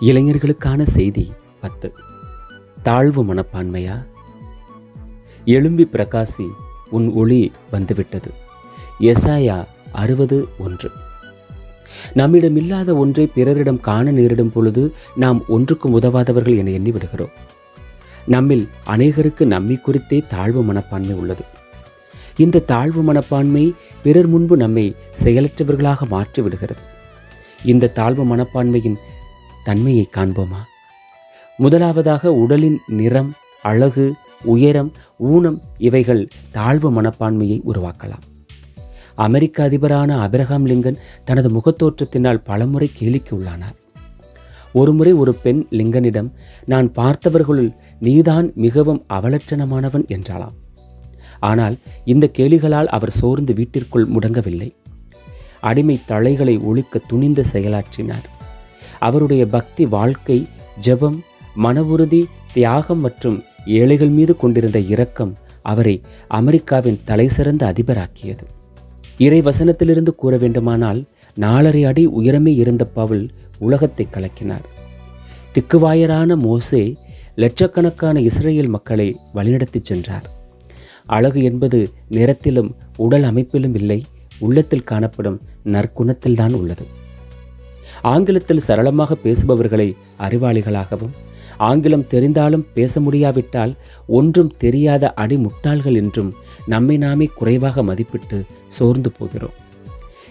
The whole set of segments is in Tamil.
இளைஞர்களுக்கான செய்தி பத்து. தாழ்வு மனப்பான்மையா? எழும்பி பிரகாசி உன் ஒளி வந்துவிட்டது. எசாயா அறுபது ஒன்று. நம்மிடம் இல்லாத ஒன்றை பிறரிடம் காண நேரிடும் பொழுது நாம் ஒன்றுக்கும் உதவாதவர்கள் என எண்ணி விடுகிறோம். நம்மில் அநேகருக்கு நம்மை குறித்தே தாழ்வு மனப்பான்மை உள்ளது. இந்த தாழ்வு மனப்பான்மை பிறர் முன்பு நம்மை செயலற்றவர்களாக மாற்றி விடுகிறது. இந்த தாழ்வு மனப்பான்மையின் தன்மையை காண்போமா? முதலாவதாக உடலின் நிறம் அழகு உயரம் ஊனம் இவைகள் தாழ்வு மனப்பான்மையை உருவாக்கலாம். அமெரிக்க அதிபரான அபிரகாம் லிங்கன் தனது முகத்தோற்றத்தினால் பலமுறை கேலிக்கு உள்ளானார். ஒருமுறை ஒரு பெண் லிங்கனிடம் நான் பார்த்தவர்களுள் நீதான் மிகவும் அவலட்சணமானவன் என்றாளாம். ஆனால் இந்த கேலிகளால் அவர் சோர்ந்து வீட்டிற்குள் முடங்கவில்லை. அடிமை தலைகளை ஒழிக்க துணிந்த செயலாற்றினார். அவருடைய பக்தி வாழ்க்கை ஜெபம் மன உறுதி தியாகம் மற்றும் ஏழைகள் மீது கொண்டிருந்த இரக்கம் அவரை அமெரிக்காவின் தலைசிறந்த அதிபராக்கியது. இறை வசனத்திலிருந்து கூற வேண்டுமானால் நாலரை அடி உயரமே இருந்த பவுல் உலகத்தை கலக்கினார். திக்குவாயரான மோசே லட்சக்கணக்கான இஸ்ரேல் மக்களை வழிநடத்திச் சென்றார். அழகு என்பது நிறத்திலும் உடல் அமைப்பிலும் இல்லை உள்ளத்தில் காணப்படும் நற்குணத்தில்தான் உள்ளது. ஆங்கிலத்தில் சரளமாக பேசுபவர்களை அறிவாளிகளாகவும் ஆங்கிலம் தெரிந்தாலும் பேச முடியாவிட்டால் ஒன்றும் தெரியாத அடிமுட்டாள்கள் என்றும் நம்மை நாமே குறைவாக மதிப்பிட்டு சோர்ந்து போகிறோம்.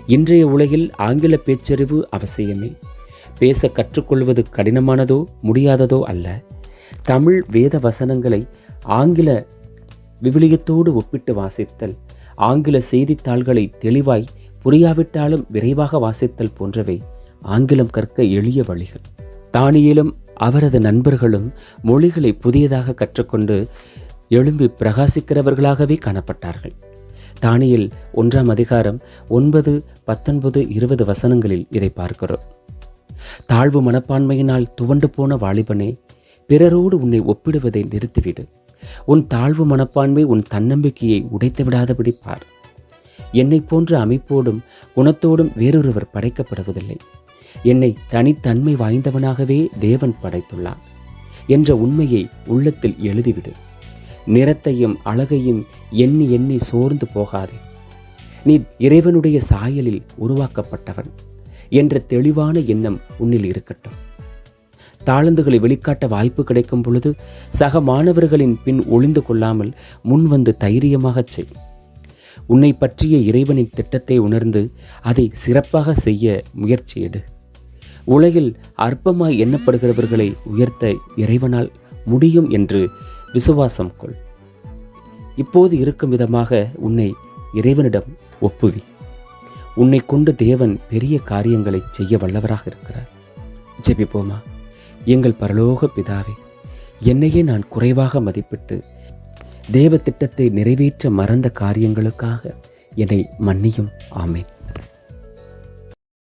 இன்றைய உலகில் ஆங்கில பேச்சறிவு அவசியமே. பேச கற்றுக்கொள்வது கடினமானதோ முடியாததோ அல்ல. தமிழ் வேத வசனங்களை ஆங்கில விவிலியத்தோடு ஒப்பிட்டு வாசித்தல் ஆங்கில செய்தித்தாள்களை தெளிவாய் புரியாவிட்டாலும் விரைவாக வாசித்தல் போன்றவை ஆங்கிலம் கற்க எளிய வழிகள். தானியிலும் அவரது நண்பர்களும் மொழிகளை புதியதாக கற்றுக்கொண்டு எழும்பி பிரகாசிக்கிறவர்களாகவே காணப்பட்டார்கள். தானியில் ஒன்றாம் அதிகாரம் ஒன்பது பத்தொன்பது இருபது வசனங்களில் இதை பார்க்கிறோம். தாழ்வு மனப்பான்மையினால் துவண்டு போன வாலிபனே பிறரோடு உன்னை ஒப்பிடுவதை நிறுத்திவிடு. உன் தாழ்வு மனப்பான்மை உன் தன்னம்பிக்கையை உடைத்து விடாதபடி பார். என்னை போன்ற அமைப்போடும் குணத்தோடும் வேறொருவர் படைக்கப்படுவதில்லை. என்னை தனித்தன்மை வாய்ந்தவனாகவே தேவன் படைத்துள்ளான் என்ற உண்மையை உள்ளத்தில் எழுதிவிடு. நிறத்தையும் அழகையும் எண்ணி எண்ணி சோர்ந்து போகாதே. நீ இறைவனுடைய சாயலில் உருவாக்கப்பட்டவன் என்ற தெளிவான எண்ணம் உன்னில் இருக்கட்டும். தாளந்துகளை வெளிக்காட்ட வாய்ப்பு கிடைக்கும் பொழுது சக மாணவர்களின் பின் ஒளிந்து கொள்ளாமல் முன் வந்து தைரியமாகச் செய். உன்னை பற்றிய இறைவனின் திட்டத்தை உணர்ந்து அதை சிறப்பாக செய்ய முயற்சி எடு. உலகில் அற்பமாய் எண்ணப்படுகிறவர்களை உயர்த்த இறைவனால் முடியும் என்று விசுவாசம் கொள். இப்போது இருக்கும் விதமாக உன்னை இறைவனிடம் ஒப்புவி. உன்னை கொண்டு தேவன் பெரிய காரியங்களை செய்ய வல்லவராக இருக்கிறார். ஜெபிப்போமா? எங்கள் பரலோக பிதாவே என்னையே நான் குறைவாக மதிப்பிட்டு தேவ திட்டத்தை நிறைவேற்ற மறந்த காரியங்களுக்காக என்னை மன்னியும். ஆமேன்.